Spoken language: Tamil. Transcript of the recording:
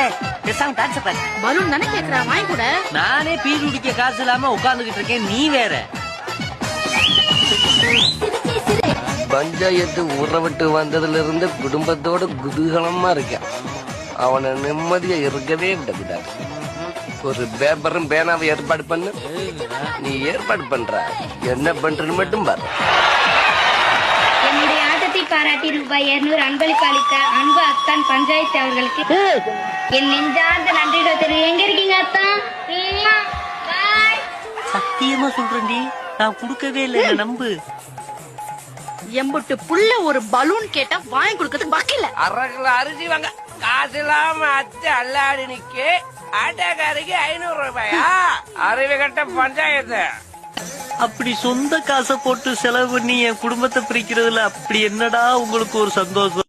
ஏய் பேசாம டான்ஸ் பாரு. பலூன் தானே கேக்குறா வாங்கி கூட. நானே பீர் குடிக்க காசு இல்லாம உட்கார்ந்துகிட்டு இருக்கேன் நீ வேற. பஞ்சாயத்து ஊற விட்டு வந்ததுல இருந்து குடும்பத்தோட குதூகலமா இருக்கேன். அவனை நிம்மதியா இருக்கவே விடக்கூடாது. ஒரு பேப்பரும் பேனாவை ஏற்பாடு பண்ணு. நீ ஏற்பாடு பண்ற. என்ன பண்றன்னு மட்டும் பாரு. பாராட்டி ரூபாய் இருநூறு அன்பளிப்பு அளித்த அன்பு அத்தான் பஞ்சாயத்து அவர்களுக்கு. என் நெஞ்சார்ந்த நன்றிகளை தெரியும் எங்க இருக்கீங்க அத்தான். சத்தியமா சொல்றேன்டி. நான் கொடுக்கவே இல்லை என்ன நம்பு. எம்புட்டு புள்ள ஒரு பலூன் கேட்டா வாங்கி கொடுக்கறதுக்கு வக்கில்ல அரை கிலோ அரிசி வாங்க. காசு இல்லாம அச்சு அல்லாடி நிக்க. ஆட்டக்காரிக்கு ஐநூறு ரூபாயா? அறிவு கட்ட பஞ்சாயத்து. அப்படி சொந்த காசை போட்டு செலவு பண்ணி என் குடும்பத்தை பிரிக்கிறதுல அப்படி என்னடா உங்களுக்கு ஒரு சந்தோஷம்?